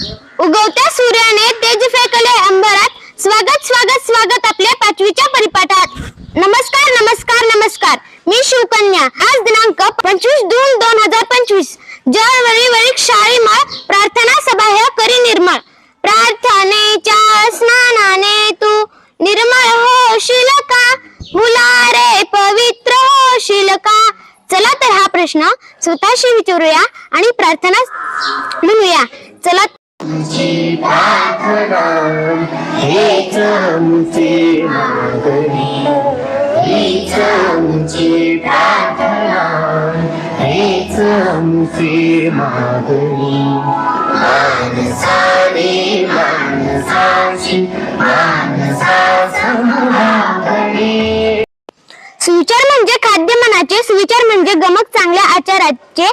उगवत्या सूर्याने तेज फेकले अंबरात स्वागत स्वागत स्वागत आपल्या पाचवीच्या परिपाठात. नमस्कार नमस्कार नमस्कार. मी शिवकन्या. आज दिनांक पंचवीस जून दोन हजार पंचवीस. ज्यावेळी शाळी शाळीमळ प्रार्थना सभा हे करी निर्मळ प्रार्थनेच्या स्नानाने तू निर्मळ होशील का? मुलारे पवित्र होशील का? चला तर हा प्रश्न स्वतःशी विचारूया आणि प्रार्थना म्हणूया. चला तुझी प्रार्थना. हेच आमचे मागणी. हीच आमची प्रार्थना. हेच आमची मागणी. माणसाने माणसाची माणसाचा सुविचार म्हणजे खाद्य मनाचे सुविचार म्हणजे गमक चांगल्या आचाराचे.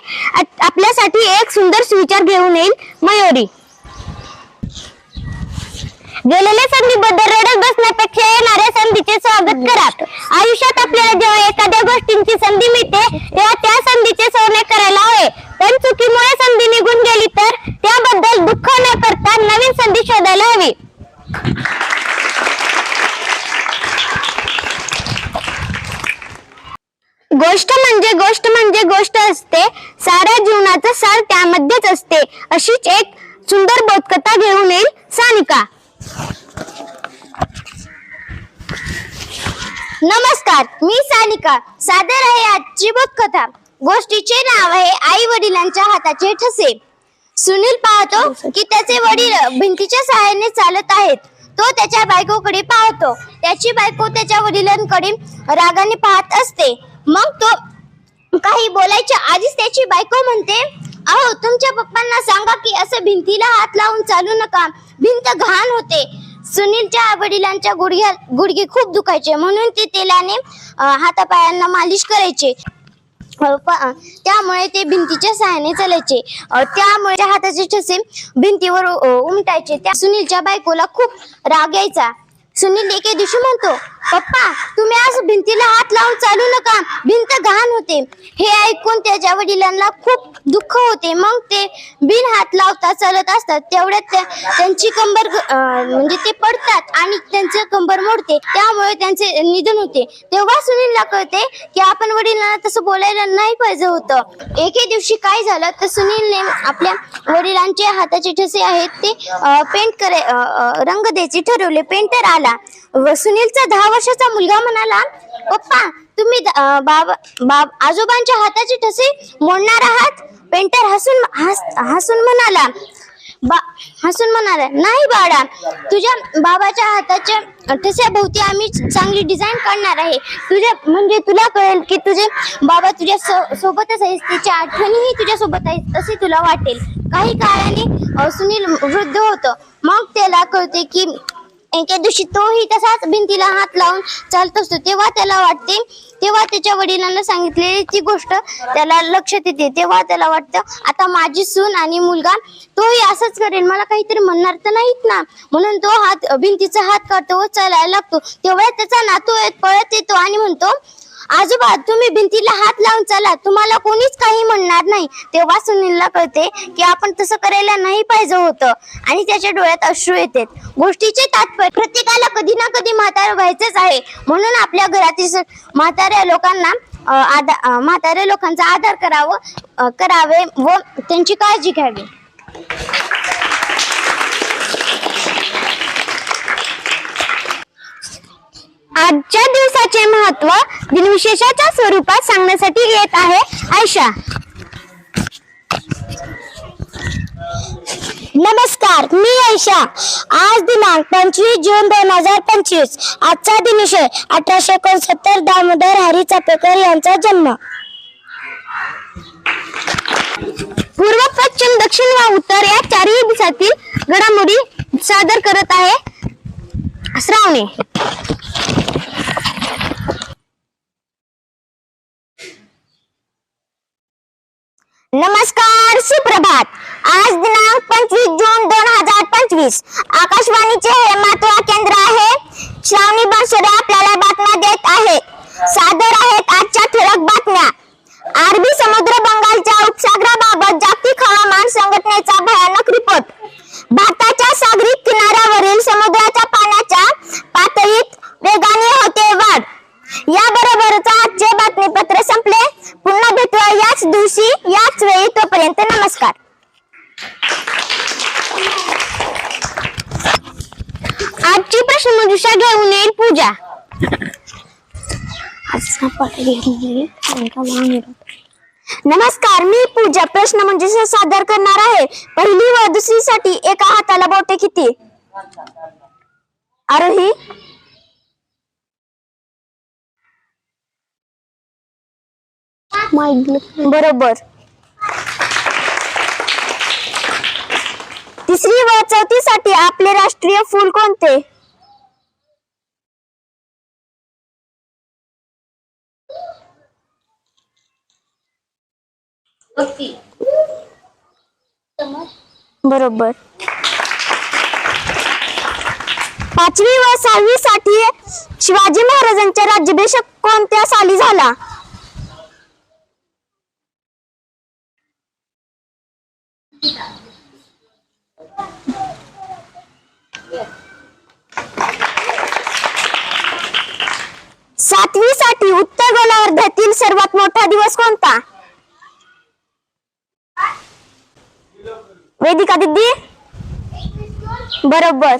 आपल्यासाठी एक सुंदर सुविचार घेऊन येईल मयुरी. गेलेल्या संधीबद्दल रडत बसण्यापेक्षा येणाऱ्या संधीचे स्वागत करा. आयुष्यात आपल्याला जेव्हा एखाद्या गोष्टींची संधी मिळते तेव्हा त्या संधीचे सोने करायला हवे. पण चुकीमुळे संधी निघून गेली तर त्याबद्दल दुःख न करता नवीन संधी शोधायला हवी. गोष्ट म्हणजे गोष्ट म्हणजे गोष्ट असते. साऱ्या जीवनाचं सार त्यामध्येच असते. अशीच एक सुंदर बोधकथा घेऊन येईल सानिका. नमस्कार मी सानिका. सादर आहे आजची कथा. गोष्टीचे नाव आहे आई वडिलांच्या हाताचे ठसे. सुनील पाहतो की त्याचे वडील भिंतीच्या सहाय्याने चालत आहेत. तो त्याच्या बायकोकडे पाहतो. त्याची बायको त्याच्या वडिलांकडे रागाने पाहत असते. मग तो काही बोलायच्या आधीच त्याची बायको म्हणते अहो तुमच्या पप्पांना सांगा की असं भिंतीला हात लावून चालू नका. भिंत घाण होते. सुनीलच्या वडिलांच्या गुडघ्या गुडघे खूप दुखायचे. म्हणून ते तेलाने हातापायांना मालिश करायचे. प- त्यामुळे ते भिंतीच्या सहाय्याने चालायचे. त्यामुळे हाताचे ठसे भिंतीवर उमटायचे. त्या सुनीलच्या बायकोला खूप राग यायचा. सुनील एके दिवशी म्हणतो पप्पा तुम्ही आज भिंतीला हात लावून चालू नका. भिंत घाण होते. हे ऐकून त्याच्या वडिलांना खूप दुःख होते. मग ते बिन हात लावता चालत असतात. तेवढ्यात त्या- त्यांची कंबर म्हणजे ते पडतात आणि त्यांचं कंबर मोडते. त्यामुळे त्यांचे निधन होते. तेव्हा सुनीलला कळते की आपण वडिलांना तसं बोलायला नाही पाहिजे होतं. एके दिवशी काय झालं तर सुनीलने आपल्या वडिलांचे हाताचे ठसे आहेत ते पेंट करे रंग द्यायचे ठरवले. पेंटर आला. व सुनीलचा धावा वर्षाचा मुलगा म्हणाला पप्पा तुम्ही बाबा बाब आजोबांच्या हाताचे ठसे मोडणार आहात? पेंटर हसून हस- हसून म्हणाला बा हसून म्हणाला नाही बाळा तुझ्या बाबाच्या हाताच्या ठस्याभोवती आम्ही चांगली डिझाईन काढणार आहे. तुझ्या म्हणजे तुला कळेल की तुझे बाबा तुझ्या सो- सोबतच आहेस तिच्या आठवणीही तुझ्या सोबत आहेत असे तुला वाटेल. काही काळाने सुनील वृद्ध होतो. मग त्याला कळते की एके दिवशी तोही तसाच भिंतीला हात लावून चालत असतो. तेव्हा त्याला वाटते तेव्हा त्याच्या वडिलांना सांगितलेली ती गोष्ट त्याला लक्षात येते. तेव्हा त्याला वाटतं आता माझी सून आणि मुलगा तोही असंच करेल. मला काहीतरी म्हणणार तर नाहीत ना. म्हणून तो हात भिंतीचा हात काढतो व चालायला लागतो. तेवढ्या त्याचा नातू पळत येतो आणि म्हणतो आजोबा तुम्ही भिंतीला हात लावून चला. तुम्हाला कोणीच काही म्हणणार नाही. तेव्हा सुनीलला कळते की आपण तसं करायला नाही पाहिजे होतं. आणि त्याच्या डोळ्यात अश्रू येतात गोष्टीचे तात्पर्य प्रत्येकाला कधी ना कधी म्हातारं व्हायचंच आहे. म्हणून आपल्या घरातील म्हाताऱ्या लोकांना अ, म्हाताऱ्या लोकांचा आदर करावं करावे व त्यांची काळजी घ्यावी. आजच्या दिवसाचे महत्त्व दिनविशेषाच्या स्वरूपात सांगण्यासाठी येत आहे आयशा. नमस्कार मी आयशा. आज दिनांक पंचवीस जून दोन हजार पंचवीस. आजचा दिनविषय अठराशे एकोणसत्तर दामोदर हरी चापेकर यांचा जन्म. पूर्व पश्चिम दक्षिण व उत्तर या चारही दिशातील घडामोडी सादर करत आहे श्रावणी. नमस्कार सुप्रभात. आज दिनांक पंचवीस जून दोन हजार पंचवीस. आकाशवाणीचे हे महत्त्व केंद्र आहे. श्रावणी बनसोडे आपल्याला बातम्या देत आहे. नमस्कार मी पूजा. प्रश्न म्हणजे सादर करणार आहे. पहिली व दुसरी साठी एका हाताला बोटे किती? आरोही? बरोबर. तिसरी व चौथी साठी आपले राष्ट्रीय फूल कोणते? बरोबर. पाचवी व सहावी साठी शिवाजी महाराजांचा राज्याभिषेक कोणत्या साली झाला? सातवी वेदिका दिदी बरोबर